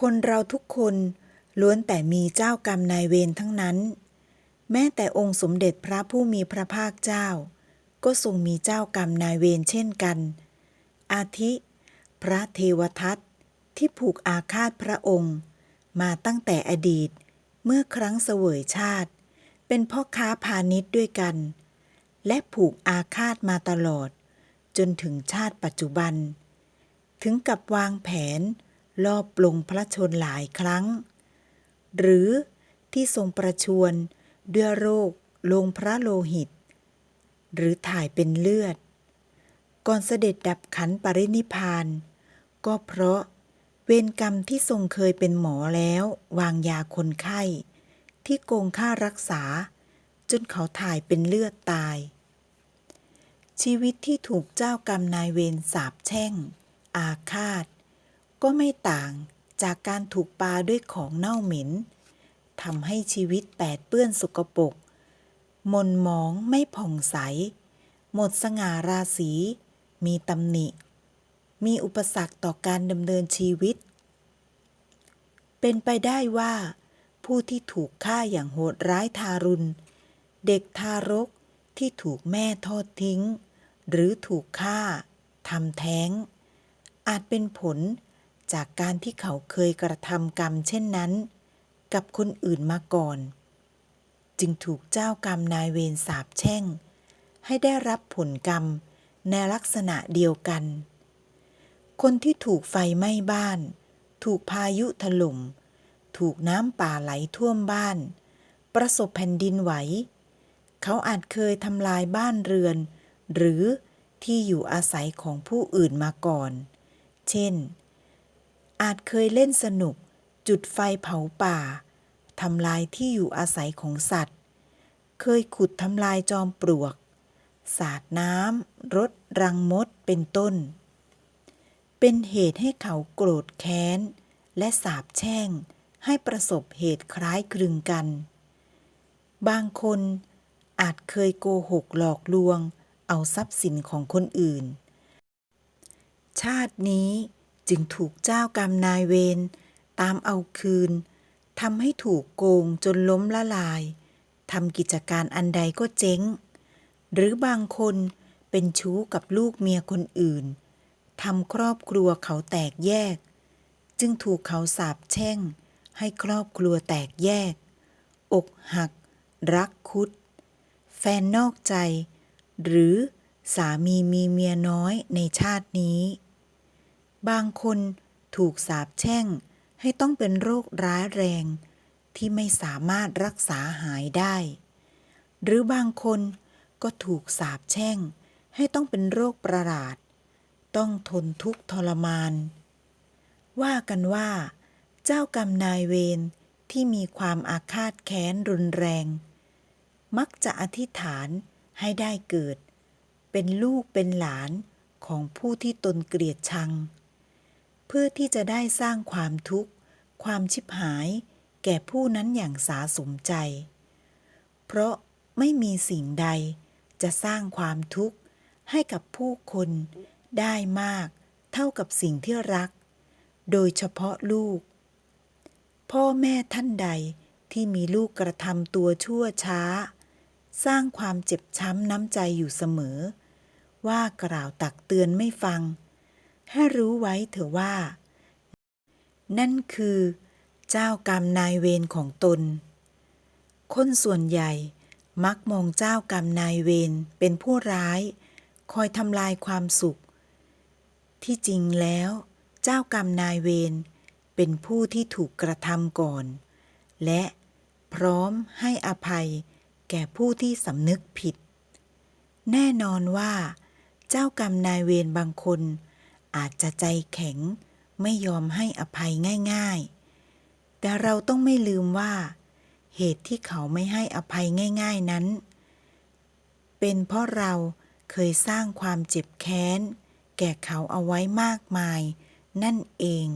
คนเราทุกคนล้วนแต่มีเจ้ากรรมนายเวรทั้งนั้น แม้แต่องค์สมเด็จพระผู้มีพระภาคเจ้า ก็ทรงมีเจ้ากรรมนายเวรเช่นกัน อาทิ พระเทวทัตที่ผูกอาฆาตพระองค์ มาตั้งแต่อดีตเมื่อครั้งเสวยชาติ เป็นพ่อค้าพาณิชย์ด้วยกัน และผูกอาฆาตมาตลอด จนถึงชาติปัจจุบัน ถึงกับวางแผน ลอบปลงพระชนหลายครั้ง หรือที่ทรงประชวรด้วยโรคลงพระโลหิต หรือถ่ายเป็นเลือด ก่อนเสด็จดับขันปรินิพพาน ก็เพราะเวรกรรมที่ทรงเคยเป็นหมอแล้ววางยาคนไข้ ที่โกงค่ารักษา จนเขาถ่ายเป็นเลือดตาย ชีวิตที่ถูกเจ้ากรรมนายเวรสาบแช่ง อาฆาต ก็ไม่ต่างจากการถูกปาด้วยของเน่าเหม็นทำให้ชีวิตแปดเปื้อนสกปรกมนหมองไม่ผ่องใส หมดสง่าราศี มีตำหนิ มีอุปสรรคต่อการดำเนินชีวิต เป็นไปได้ว่า ผู้ที่ถูกฆ่าอย่างโหดร้ายทารุณ เด็กทารกที่ถูกแม่ทอดทิ้ง หรือถูกฆ่าทำแท้ง อาจเป็นผล จากการที่เขาเคยกระทำกรรมเช่นนั้น กับคนอื่นมาก่อน จึงถูกเจ้ากรรมนายเวรสาปแช่ง ให้ได้รับผลกรรมในลักษณะเดียวกัน คนที่ถูกไฟไหม้บ้าน ถูกพายุถล่ม ถูกน้ำป่าไหลท่วมบ้าน ประสบแผ่นดินไหว เขาอาจเคยทำลายบ้านเรือน หรือที่อยู่อาศัยของผู้อื่นมาก่อน เช่น อาจเคยเล่นสนุก จุดไฟเผาป่าทำลายที่อยู่อาศัยของสัตว์ เคยขุดทำลายจอมปลวก สาดน้ำรดรังมดเป็นต้น เป็นเหตุให้เขาโกรธแค้น และสาบแช่งให้ประสบเหตุคล้ายคลึงกัน บางคนอาจเคยโกหกหลอกลวง เอาทรัพย์สินของคนอื่น ชาตินี้ จึงถูกเจ้ากรรมนายเวรตามเอาคืนทำให้ถูกโกงจนล้มละลายทำกิจการอันใดก็เจ๊ง หรือบางคนเป็นชู้กับลูกเมียคนอื่นทำครอบครัวเขาแตกแยก จึงถูกเขาสาปแช่ง ให้ครอบครัวแตกแยก อกหัก รักคุด แฟนนอกใจ หรือสามีมีเมียน้อยในชาตินี้ บางคนถูกสาปแช่ง ให้ต้องเป็นโรคร้ายแรง ที่ไม่สามารถรักษาหายได้ หรือบางคนก็ถูกสาปแช่ง ให้ต้องเป็นโรคประหลาด ต้องทนทุกข์ทรมาน ว่ากันว่า เจ้ากรรมนายเวรที่มีความอาฆาตแค้นรุนแรง มักจะอธิษฐานให้ได้เกิด เป็นลูกเป็นหลานของผู้ที่ตนเกลียดชัง พื่อที่จะได้สร้างความทุกข์ ความชิบหาย แก่ผู้นั้นอย่างสาสมใจ เพราะไม่มีสิ่งใดจะสร้างความทุกข์ให้กับผู้คนได้มากเท่ากับสิ่งที่รัก โดยเฉพาะลูก พ่อแม่ท่านใดที่มีลูกกระทำตัวชั่วช้า สร้างความเจ็บช้ำน้ำใจอยู่เสมอ ว่ากล่าวตักเตือนไม่ฟัง ให้รู้ไว้เถอะว่า นั่นคือ เจ้ากรรมนายเวรของตน คนส่วนใหญ่มักมองเจ้ากรรมนายเวรเป็นผู้ร้าย คอยทำลายความสุข ที่จริงแล้ว เจ้ากรรมนายเวรเป็นผู้ที่ถูกกระทำก่อน และพร้อมให้อภัยแก่ผู้ที่สำนึกผิด แน่นอนว่า เจ้ากรรมนายเวรบางคน อาจจะใจแข็ง ไม่ยอมให้อภัยง่ายๆ แต่เราต้องไม่ลืมว่า เหตุที่เขาไม่ให้อภัยง่ายๆนั้น เป็นเพราะเราเคยสร้างความเจ็บแค้น แก่เขาเอาไว้มากมาย นั่นเอง